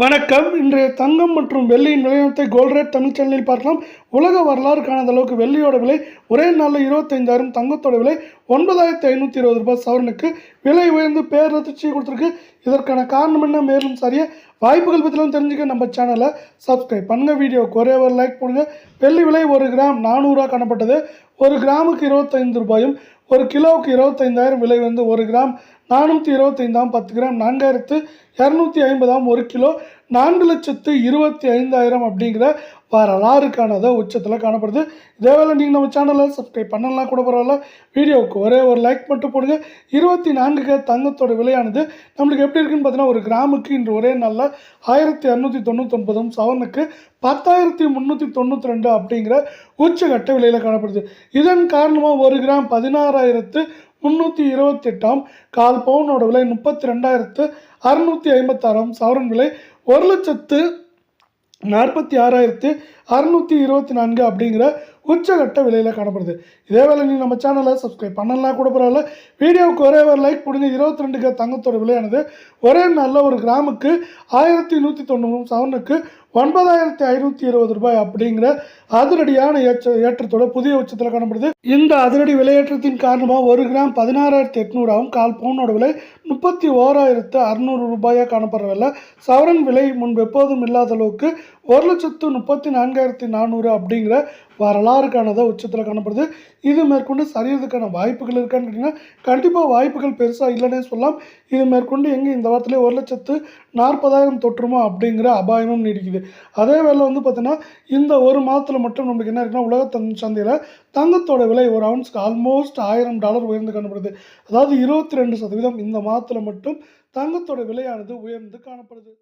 வணக்கம். இன்றைய தங்கம் மற்றும் வெள்ளியின் விலையத்தை கோல்ட் ரேட் தமிழ் சேனலில் பார்க்கலாம். உலக வரலாறு காணாத அளவுக்கு வெள்ளியோட விலை ஒரே நாளில் இருபத்தைந்தாயிரம் தங்கத்தோட விலை ஒன்பதாயிரத்தி ஐநூற்றி இருபது ரூபாய். சவரனுக்கு விலை உயர்ந்து பேரதிர்ச்சியை கொடுத்துருக்கு. இதற்கான காரணம் என்ன? மேலும் சரிய வாய்ப்புகள் பற்றிலாம் தெரிஞ்சுக்க நம்ம சேனலை சப்ஸ்கிரைப் பண்ணுங்கள் வீடியோ ஒரே ஒரு லைக் போடுங்க. வெள்ளி விலை ஒரு கிராம் நானூறுரூவா காணப்பட்டது. ஒரு கிராமுக்கு இருபத்தைந்து ரூபாயும் ஒரு கிலோவுக்கு இருபத்தைந்தாயிரம் விலை வந்து ஒரு கிராம் நானூற்றி இருபத்தைந்தாம் பத்து கிராம் நான்காயிரத்து இரநூத்தி ஐம்பதாம் ஒரு கிலோ நான்கு லட்சத்து இருபத்தி ஐந்தாயிரம் அப்படிங்கிற வரலாறுக்கானதை உச்சத்தில் காணப்படுது. இதேவேளை நீங்கள் நம்ம சேனலை சப்ஸ்கிரைப் பண்ணலாம் கூட பரவாயில்ல. வீடியோவுக்கு ஒரே ஒரு லைக் மட்டும் போடுங்க. இருபத்தி நான்கு தங்கத்தோட விலையானது நம்மளுக்கு எப்படி இருக்குன்னு பார்த்தீங்கன்னா ஒரு கிராமுக்கு இன்று ஒரே நாளில் ஆயிரத்தி இரநூத்தி தொண்ணூத்தொன்பதும் சவனுக்கு பத்தாயிரத்தி முந்நூற்றி தொண்ணூற்றி ரெண்டு அப்படிங்கிற உச்சகட்ட விலையில் காணப்படுது. இதன் காரணமாக ஒரு கிராம் பதினாறாயிரத்து முந்நூற்றி இருபத்தெட்டாம் கால் பவுனோட விலை முப்பத்தி ரெண்டாயிரத்து அறுநூற்றி ஐம்பத்தாறாம் சவரன் விலை ஒரு லட்சத்து நாற்பத்தி ஆறாயிரத்து அறுநூற்றி இருபத்தி நான்கு அப்படிங்கிற உச்சகட்ட விலையில் காணப்படுது. இதே வேலை நீங்கள் நம்ம சேனலை சப்ஸ்கிரைப் பண்ணலாம் கூட பரவாயில்ல. வீடியோவுக்கு ஒரே ஒரு லைக் கொடுங்க இருபத்தி ரெண்டுக்கு தங்கத்தோட விலையானது ஒரே நாளில் ஒரு கிராமுக்கு ஆயிரத்தி நூற்றி தொண்ணூறு சவனுக்கு ஒன்பதாயிரத்தி ஐநூற்றி இருபது ரூபாய் அப்படிங்கிற அதிரடியான ஏற்ற ஏற்றத்தோட புதிய உச்சத்தில் காணப்படுது. இந்த அதிரடி விலையேற்றத்தின் காரணமாக ஒரு கிராம் பதினாறாயிரத்தி எட்நூறாவும் கால் பவுனோட விலை முப்பத்தி ஓராயிரத்து அறுநூறு ரூபாயாக காணப்படுற சவரன் விலை முன்பு எப்போதும் இல்லாத அளவுக்கு ஒரு லட்சத்து முப்பத்தி நான்காயிரத்தி நானூறு அப்படிங்கிற வரலாறுக்கானதை உச்சத்தில் காணப்படுது. இது மேற்கொண்டு சரியறதுக்கான வாய்ப்புகள் இருக்கான்னு கேட்டிங்கன்னா கண்டிப்பாக வாய்ப்புகள் பெருசாக இல்லைன்னே சொல்லலாம். இது மேற்கொண்டு எங்கே இந்த வாரத்திலே ஒரு லட்சத்து நாற்பதாயிரம் தொற்றுமா அப்படிங்கிற அபாயமும் நீடிக்குது. அதே வேளை வந்து பார்த்தீங்கன்னா இந்த ஒரு மாதத்தில் மட்டும் நம்மளுக்கு என்ன இருக்குன்னா உலக தங் சந்தையில் தங்கத்தோட விலை ஒரு அவுன்ஸ்க்கு ஆல்மோஸ்ட் ஆயிரம் டாலர் உயர்ந்து காணப்படுது. அதாவது இருபத்தி ரெண்டு சதவீதம் இந்த மாதத்தில் மட்டும் தங்கத்தோட விலையானது உயர்ந்து காணப்படுது.